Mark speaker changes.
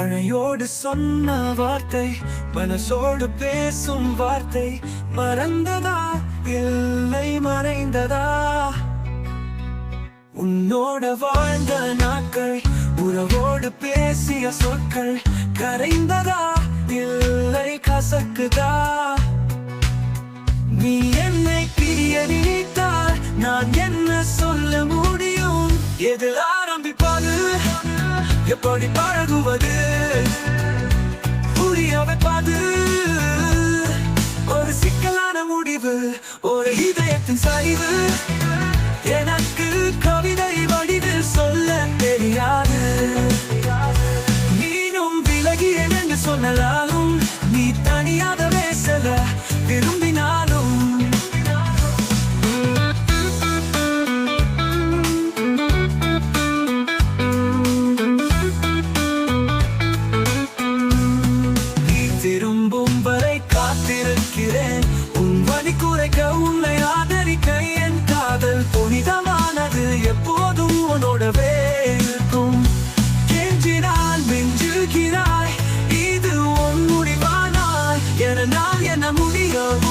Speaker 1: மழையோடு சொன்ன வார்த்தை மனசோடு பேசும் வார்த்தை மறந்ததா? இல்லை மறைந்ததா? உன்னோட வாழ்ந்த நாட்கள் உறவோடு பேசிய சொற்கள் கரைந்ததா? இல்லை கசக்குதா? நீ என்னை பிரிய நினைத்தால் நான் என்ன சொல்ல முடியும்? எதில் ஆரம்பிப்பது எப்படி பழகுவது? புரிய வைப்பது ஒரு சிக்கலான முடிவு ஒரு இதயத்தின் சரிவு. எனக்கு கவிதை வடிவில் சொல்ல தெரியாது. நீனும் விலகி என்று சொன்னலாலும் இருக்கிறாய் இது உன் முடிவானாய். என நான் என்ன முடியும்?